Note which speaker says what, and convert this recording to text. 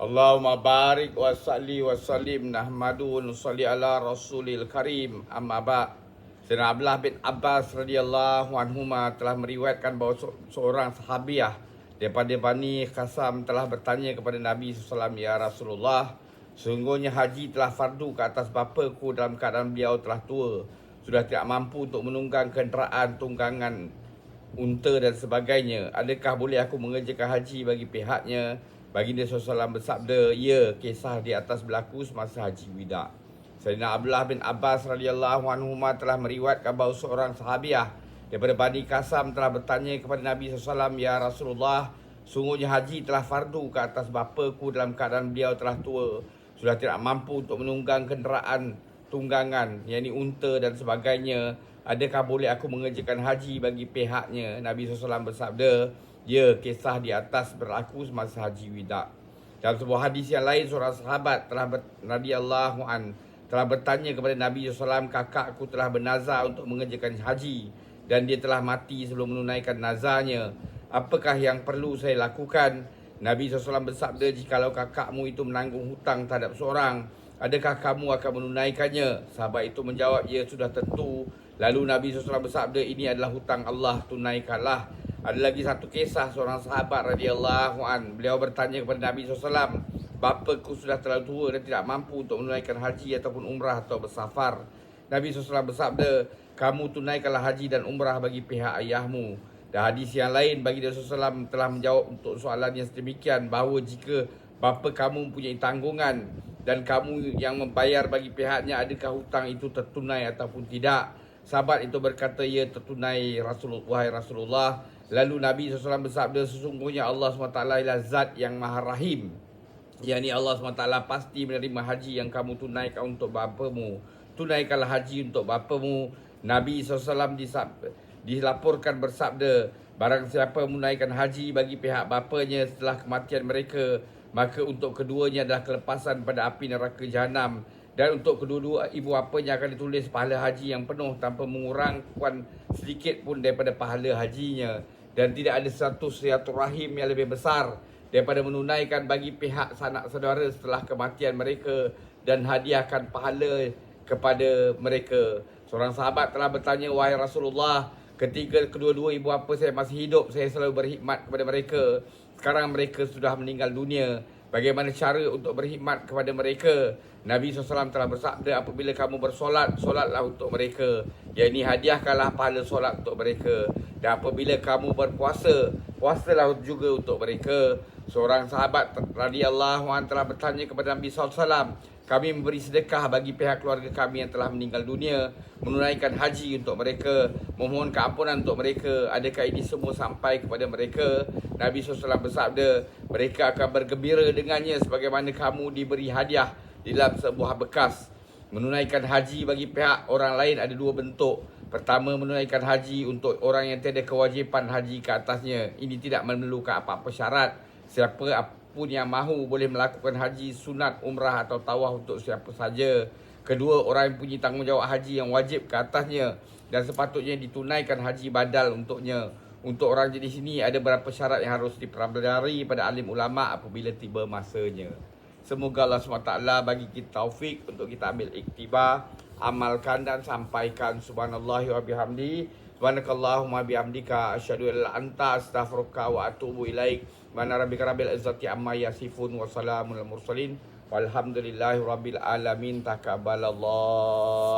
Speaker 1: Allahumma barik wa salli wa sallim nahmadu wa nusalli ala rasulil karim. Amma ba Sayyidina Abdullah bin Abbas radhiyallahu anhuma telah meriwayatkan bahawa seorang sahabiah daripada Bani Qasam telah bertanya kepada Nabi SAW Ya Rasulullah Sungguhnya haji telah fardu ke atas bapaku dalam keadaan beliau telah tua. Sudah tidak mampu untuk menunggang kenderaan tunggangan unta dan sebagainya. Adakah boleh aku mengerjakan haji bagi pihaknya Baginda SAW bersabda, ya kisah di atas berlaku semasa haji wida. Sayyidina Abdullah bin Abbas radhiyallahu anhu telah meriwayatkan bahawa seorang sahabiah daripada Bani Kasam telah bertanya kepada Nabi SAW, Ya Rasulullah, sungguhnya haji telah fardu ke atas bapaku dalam keadaan beliau telah tua. Sudah tidak mampu untuk menunggang kenderaan tunggangan, yakni unta dan sebagainya. Adakah boleh aku mengerjakan haji bagi pihaknya? Nabi SAW bersabda, Ya, kisah di atas berlaku semasa haji wida. Dalam sebuah hadis yang lain, seorang sahabat telah radhiyallahu an telah bertanya kepada Nabi SAW, kakakku telah bernazar untuk mengerjakan haji dan dia telah mati sebelum menunaikan nazarnya. Apakah yang perlu saya lakukan? Nabi SAW bersabda, jikalau kakakmu itu menanggung hutang terhadap seorang, adakah kamu akan menunaikannya? Sahabat itu menjawab, ya sudah tentu. Lalu Nabi SAW bersabda, ini adalah hutang Allah, tunaikanlah. Ada lagi satu kisah seorang sahabat radhiyallahu an. Beliau bertanya kepada Nabi SAW, Bapaku sudah terlalu tua dan tidak mampu untuk menunaikan haji ataupun umrah atau bersafar. Nabi SAW bersabda, kamu tunaikanlah haji dan umrah bagi pihak ayahmu. Dan hadis yang lain bagi Nabi SAW telah menjawab untuk soalan yang sedemikian bahawa jika bapa kamu mempunyai tanggungan dan kamu yang membayar bagi pihaknya adakah hutang itu tertunai ataupun tidak. Sahabat itu berkata, ya tertunai Rasulullah, wahai Rasulullah. Lalu Nabi SAW bersabda sesungguhnya Allah SWT adalah zat yang maha rahim. Yang ini Allah SWT pasti menerima haji yang kamu tunaikan untuk bapamu. Tunaikanlah haji untuk bapamu. Nabi SAW dilaporkan bersabda, barang siapa menunaikan haji bagi pihak bapanya setelah kematian mereka, maka untuk keduanya adalah kelepasan pada api neraka jahanam. Dan untuk kedua-dua ibu bapanya akan ditulis pahala haji yang penuh tanpa mengurangkan sedikit pun daripada pahala hajinya dan tidak ada satu silaturahim yang lebih besar daripada menunaikan bagi pihak sanak saudara setelah kematian mereka dan hadiahkan pahala kepada mereka. Seorang sahabat telah bertanya, wahai Rasulullah, ketika kedua-dua ibu bapa saya masih hidup, saya selalu berkhidmat kepada mereka. Sekarang mereka sudah meninggal dunia. Bagaimana cara untuk berkhidmat kepada mereka? Nabi SAW telah bersabda apabila kamu bersolat, solatlah untuk mereka. Yang ini hadiahkanlah pahala solat untuk mereka. Dan apabila kamu berpuasa, puasalah juga untuk mereka. Seorang sahabat radhiyallahu an telah bertanya kepada Nabi SAW, kami memberi sedekah bagi pihak keluarga kami yang telah meninggal dunia, menunaikan haji untuk mereka, memohon keampunan untuk mereka. Adakah ini semua sampai kepada mereka? Nabi SAW bersabda, mereka akan bergembira dengannya sebagaimana kamu diberi hadiah di dalam sebuah bekas. Menunaikan haji bagi pihak orang lain ada dua bentuk. Pertama, menunaikan haji untuk orang yang tiada kewajipan haji ke atasnya. Ini tidak memerlukan apa-apa syarat. Siapa pun yang mahu boleh melakukan haji sunat, umrah atau tawaf untuk siapa saja. Kedua, orang yang punya tanggungjawab haji yang wajib ke atasnya dan sepatutnya ditunaikan haji badal untuknya. Untuk orang jenis ini ada beberapa syarat yang harus dipelajari pada alim ulama apabila tiba masanya. Semoga Allah SWT bagi kita taufik untuk kita ambil iktibar, amalkan dan sampaikan subhanallah wa bihamdi. Subhanakallahumma bihamdika asyhadu an la anta astaghfiruka wa atubu ilaik. Mana rabbika rabbil izzati amma yasifun wa salamun al mursalin. Walhamdulillahi rabbil alamin. Takabbalallah.